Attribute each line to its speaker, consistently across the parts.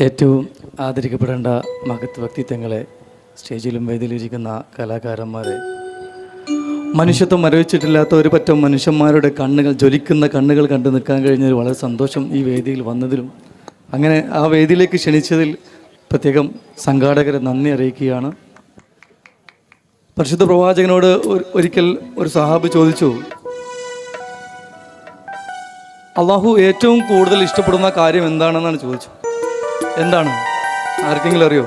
Speaker 1: ഏറ്റവും ആദരിക്കപ്പെടേണ്ട മഹത് വ്യക്തിത്വങ്ങളെ സ്റ്റേജിലും വേദിയിലിരിക്കുന്ന കലാകാരന്മാരെ. മനുഷ്യത്വം മരവിച്ചിട്ടില്ലാത്ത ഒരു പറ്റം മനുഷ്യന്മാരുടെ കണ്ണുകൾ ജ്വലിക്കുന്ന കണ്ണുകൾ കണ്ടു നിൽക്കാൻ കഴിഞ്ഞതിൽ വളരെ സന്തോഷം ഈ വേദിയിൽ വന്നതിലും. അങ്ങനെ ആ വേദിയിലേക്ക് ക്ഷണിച്ചതിൽ പ്രത്യേകം സംഘാടകരെ നന്ദി അറിയിക്കുകയാണ്. പരിശുദ്ധ പ്രവാചകനോട് ഒരിക്കൽ ഒരു സഹാബ് ചോദിച്ചു അള്ളാഹു ഏറ്റവും കൂടുതൽ ഇഷ്ടപ്പെടുന്ന കാര്യം എന്താണെന്നാണ് ചോദിച്ചു എന്താണ്? ആർക്കെങ്കിലും അറിയോ?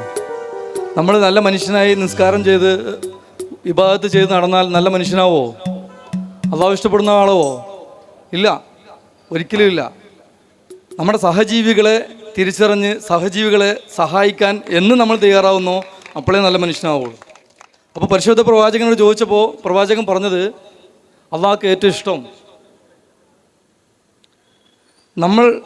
Speaker 1: നമ്മൾ നല്ല മനുഷ്യനായി നിസ്കാരം ചെയ്ത് വിഭാഗത്ത് ചെയ്ത് നടന്നാൽ നല്ല മനുഷ്യനാവോ? അള്ളാഹു ഇഷ്ടപ്പെടുന്ന ആളാവോ? ഇല്ല. ഒരിക്കലും ഇല്ല. നമ്മുടെ സഹജീവികളെ തിരിച്ചറിഞ്ഞ് സഹജീവികളെ സഹായിക്കാൻ എന്ന് നമ്മൾ തയ്യാറാവുന്നോ അപ്പോഴേ നല്ല മനുഷ്യനാവുള്ളൂ. അപ്പോൾ പരിശുദ്ധ പ്രവാചകനോട് ചോദിച്ചപ്പോൾ പ്രവാചകൻ പറഞ്ഞത് അള്ളാഹ്ക്ക് ഏറ്റവും ഇഷ്ടം നമ്മൾ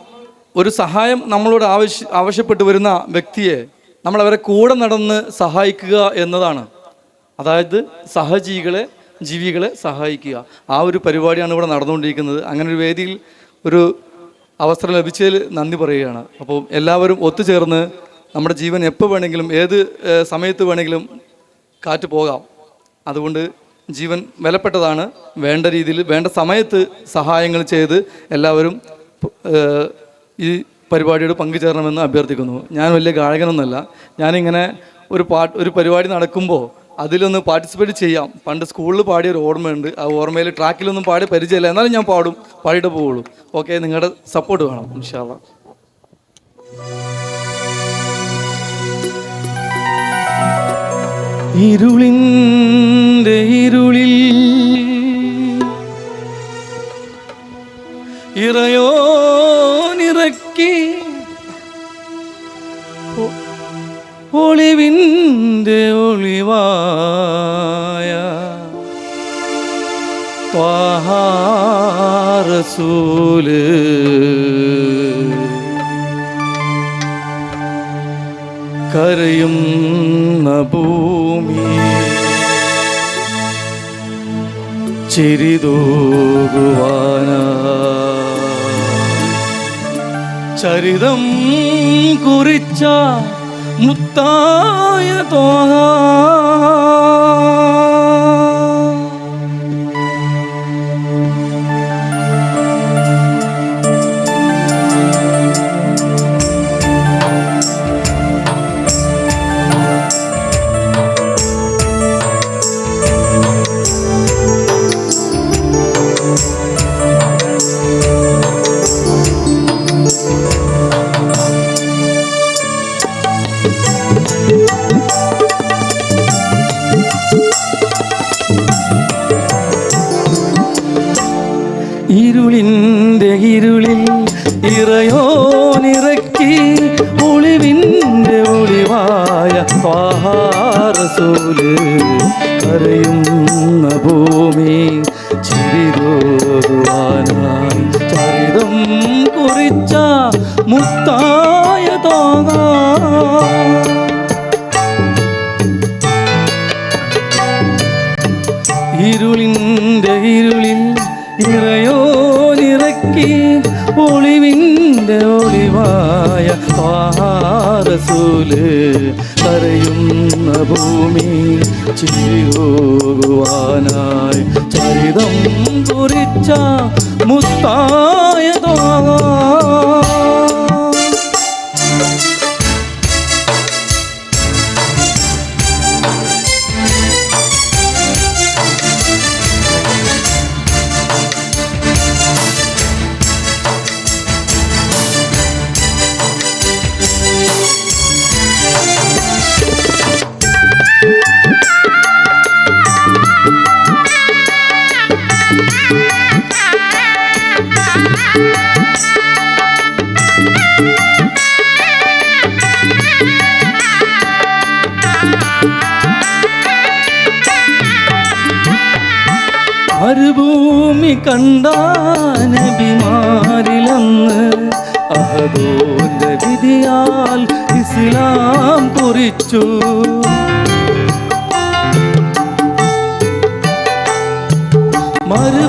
Speaker 1: ഒരു സഹായം നമ്മളോട് ആവശ്യ ആവശ്യപ്പെട്ട് വരുന്ന വ്യക്തിയെ നമ്മൾ അവരെ കൂടെ നടന്ന് സഹായിക്കുക എന്നതാണ്. അതായത് സഹജീവികളെ ജീവികളെ സഹായിക്കുക. ആ ഒരു പരിപാടിയാണ് ഇവിടെ നടന്നുകൊണ്ടിരിക്കുന്നത്. അങ്ങനെ ഒരു വേദിയിൽ ഒരു അവസരം ലഭിച്ചതിൽ നന്ദി പറയുകയാണ്. അപ്പോൾ എല്ലാവരും ഒത്തുചേർന്ന് നമ്മുടെ ജീവൻ എപ്പോൾ വേണമെങ്കിലും ഏത് സമയത്ത് വേണമെങ്കിലും കാറ്റ് പോകാം. അതുകൊണ്ട് ജീവൻ വിലപ്പെട്ടതാണ്. വേണ്ട രീതിയിൽ വേണ്ട സമയത്ത് സഹായങ്ങൾ ചെയ്ത് എല്ലാവരും ഈ പരിപാടിയോട് പങ്കുചേരണമെന്ന് അഭ്യർത്ഥിക്കുന്നു. ഞാൻ വലിയ ഗായകനൊന്നുമല്ല ഞാനിങ്ങനെ ഒരു പാട്ട് ഒരു പരിപാടി നടക്കുമ്പോൾ അതിലൊന്ന് പാർട്ടിസിപ്പേറ്റ് ചെയ്യാം. പണ്ട് സ്കൂളിൽ പാടിയ ഒരു ഓർമ്മയുണ്ട്. ആ ഓർമ്മയിൽ ട്രാക്കിലൊന്നും പാടി പരിചയമില്ല. എന്നാലും ഞാൻ പാടും. പാടിയിട്ട് പോവുള്ളൂ. ഓക്കെ നിങ്ങളുടെ സപ്പോർട്ട് വേണം ഇൻഷാല്ല ഇരുളിന്റെ ഇരുളിൽ ഇറയോനിറക്കി ഒ- ഒളിവിന്റെ ഒളിവായ ത്വാഹാറസൂൽ കരയുന്ന ഭൂമി ചിരിതൂകുവാന. ചരിതം കുറിച്ച മുത്തായ തോഹ ഇറയോനിറക്കി ഒളിവിന്റെ ഒളിവായ പാഹാരസൂൽ കരയുന്ന ഭൂമി ചിരിതോതുവാനായി. ചരിതം കുറിച്ച മുത്തായ തോക. ഇരുളിന്റെ ഇരുളിൽ ഇറയോനിറക്കി ഒളിവിന്റെ ഒളിവായ പാറസൂൽ കരയുന്ന ഭൂമി ചിരിയോകുവാനായി ചരിതം കുറിച്ച മുത്തായ മരുഭൂമി കണ്ട നബിമാരിലന്ന് അഹദോന്റെ വിധിയാൽ ഇസ്ലാം കുറിച്ചു. മരുഭൂമി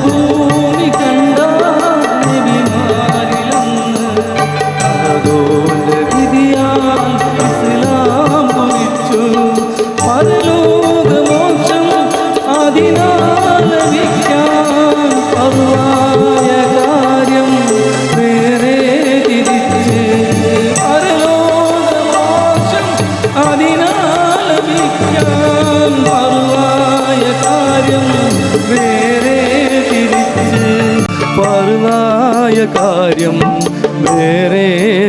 Speaker 1: വേറെ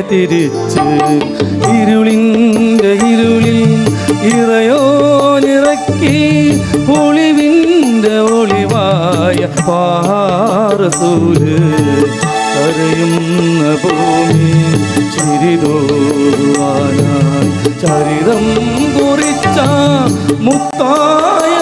Speaker 1: തിരിച്ച് ഇരുളിന്റെ ഇരുളിൽ ഇറയോനിറക്കി ഒളിവിന്റെ ഒളിവായ പാറസൂര് കരയുന്ന ഭൂമി ചിരിതോറുവാനായി ചരിതം കുറിച്ച മുത്തായ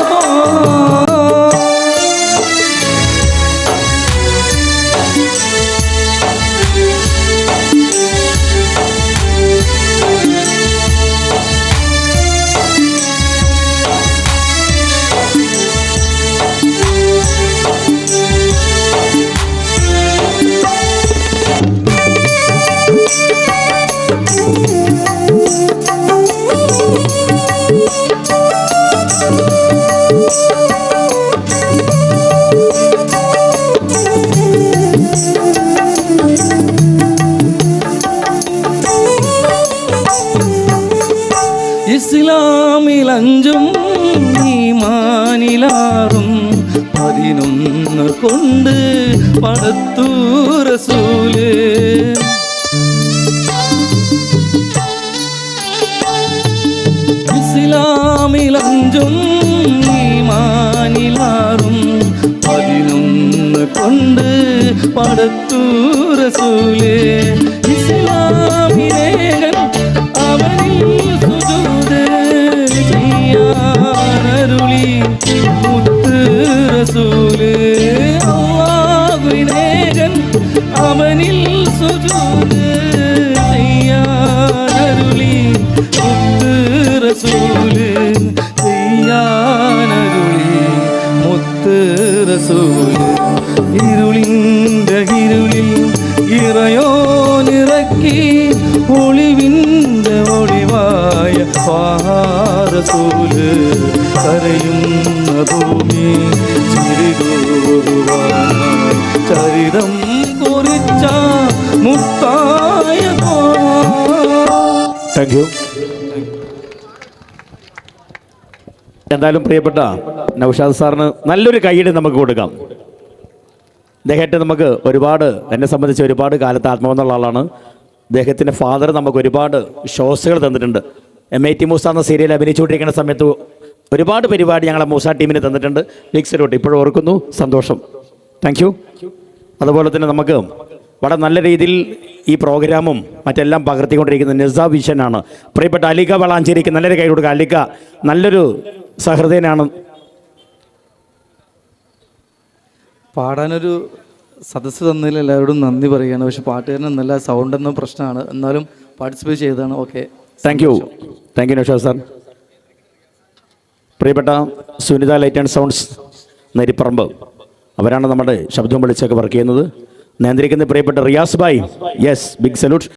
Speaker 1: പാ ഇസ്ലാമിൽ അഞ്ചും ഈമാനിലാറും പതിനൊന്ന് കൊണ്ട് പടത്തു റസൂല് ഇസ്ലാമിൽ അഞ്ചും ഈമാനിലാറും പതിനൊന്ന് കൊണ്ട് പടത്തു റസൂല് മുത്ത് റസൂൽ ഇരുളിന്റെ ഇരുളിൽ ഇറയോനിറക്കി ഒളിവിന്റെ ഒളിവായ പാറസൂൽ കരയുന്ന ഭൂമി ചിരിതോറുവാനായി
Speaker 2: എന്തായാലും പ്രിയപ്പെട്ട നൗഷാദ് സാറിന് നല്ലൊരു കൈയ്യടി നമുക്ക് കൊടുക്കാം. അദ്ദേഹത്തെ നമുക്ക് ഒരുപാട് എന്നെ സംബന്ധിച്ച് ഒരുപാട് കാലത്ത് ആത്മാവെന്നുള്ള ആളാണ്. അദ്ദേഹത്തിന്റെ ഫാദർ നമുക്ക് ഒരുപാട് ഷോസുകൾ തന്നിട്ടുണ്ട്. എം ഐ ടി മൂസ എന്ന സീരിയൽ അഭിനയിച്ചുകൊണ്ടിരിക്കുന്ന സമയത്ത് ഒരുപാട് പരിപാടി ഞങ്ങളെ മൂസ ടീമിന് തന്നിട്ടുണ്ട്. ലീക്സിലോട്ട്. ഇപ്പോഴും ഓർക്കുന്നു. സന്തോഷം. താങ്ക് യു അതുപോലെ തന്നെ നമുക്ക് വളരെ നല്ല രീതിയിൽ ഈ പ്രോഗ്രാമും മറ്റെല്ലാം പകർത്തിക്കൊണ്ടിരിക്കുന്ന നിസാ വിഷനാണ് പ്രിയപ്പെട്ട അലിക വളാഞ്ചേരിക്ക് നല്ലൊരു കൈ കൊടുക്കുക. അലിക നല്ലൊരു സഹൃദയനാണ്.
Speaker 1: പാടാനൊരു സദസ്സ് തന്നതിൽ എല്ലാവരോടും നന്ദി പറയുകയാണ്. പക്ഷെ പാട്ടുകാരൻ നല്ല സൗണ്ട് എന്ന പ്രശ്നമാണ്. എന്നാലും പാർട്ടിസിപ്പേറ്റ് ചെയ്തതാണ്. Okay
Speaker 2: thank you thank you Naushad sir പ്രിയപ്പെട്ട Sunitha light and sounds Naripparamba. അവരാണ് നമ്മുടെ ശബ്ദം വിളിച്ചൊക്കെ വർക്ക് ചെയ്യുന്നത്. നിയന്ത്രിക്കുന്ന പ്രിയപ്പെട്ട Riyas bye yes big salute